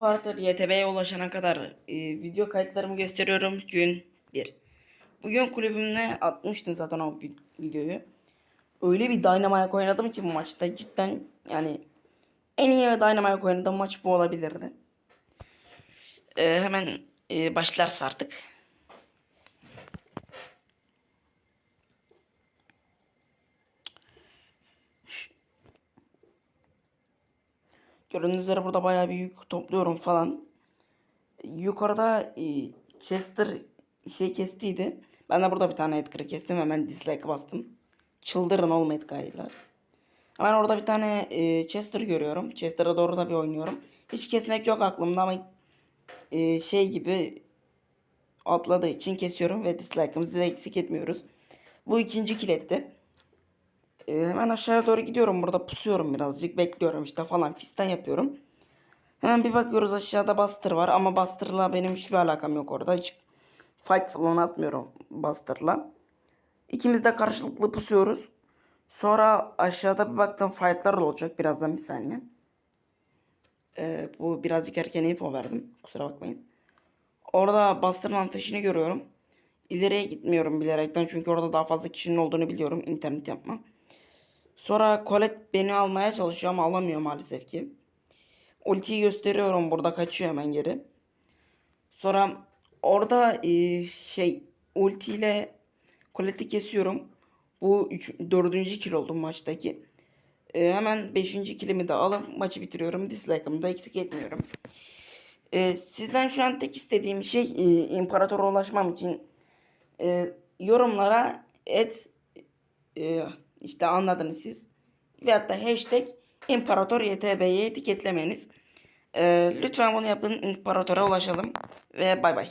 Vardır YTB'ye ulaşana kadar e, video kayıtlarımı gösteriyorum. Gün 1. Bugün kulübümle atmıştım zaten o vi- videoyu. Öyle bir Dynamite oynadım ki bu maçta cidden yani en iyi Dynamite oynadığım maç bu olabilirdi. E, hemen e, başlarsa artık. Gördüğünüz üzere burada bayağı bir yük topluyorum falan. Yukarıda e, Chester şey kestiydi. Ben de burada bir tane Edgar'ı kestim. Hemen dislike bastım. Çıldırın oğlum Edgar'ıyla. Hemen orada bir tane e, Chester görüyorum. Chester'a doğru da bir oynuyorum. Hiç kesmek yok aklımda ama e, şey gibi atladığı için kesiyorum ve dislike'ımızı eksik etmiyoruz. Bu ikinci kiletti. E, hemen aşağıya doğru gidiyorum. Burada pusuyorum birazcık. Bekliyorum işte falan fistan yapıyorum. Hemen bir bakıyoruz aşağıda Buster var ama Buster'la benim hiçbir alakam yok orada. Hiç fight falan atmıyorum Buster'la. İkimiz de karşılıklı pusuyoruz. Sonra aşağıda bir baktım fightlar olacak birazdan bir saniye. Ee, bu birazcık erken info verdim. Kusura bakmayın. Orada Buster'ın ateşini görüyorum. İleriye gitmiyorum bilerekten çünkü orada daha fazla kişinin olduğunu biliyorum. internet yapma. Sonra Colette beni almaya çalışıyor ama alamıyor maalesef ki. Ultiyi gösteriyorum burada kaçıyor hemen geri. Sonra orada e, şey ultiyle Colette'i kesiyorum. Bu üç, dördüncü kill oldu maçtaki. E, hemen beşinci killimi de alıp maçı bitiriyorum. Dislike'ımı da eksik etmiyorum. E, sizden şu an tek istediğim şey e, imparatora ulaşmam için e, yorumlara et e, işte anladınız siz. Ve hatta hashtag imparator YTB'yi etiketlemeniz. E, lütfen bunu yapın imparatora ulaşalım ve bay bay.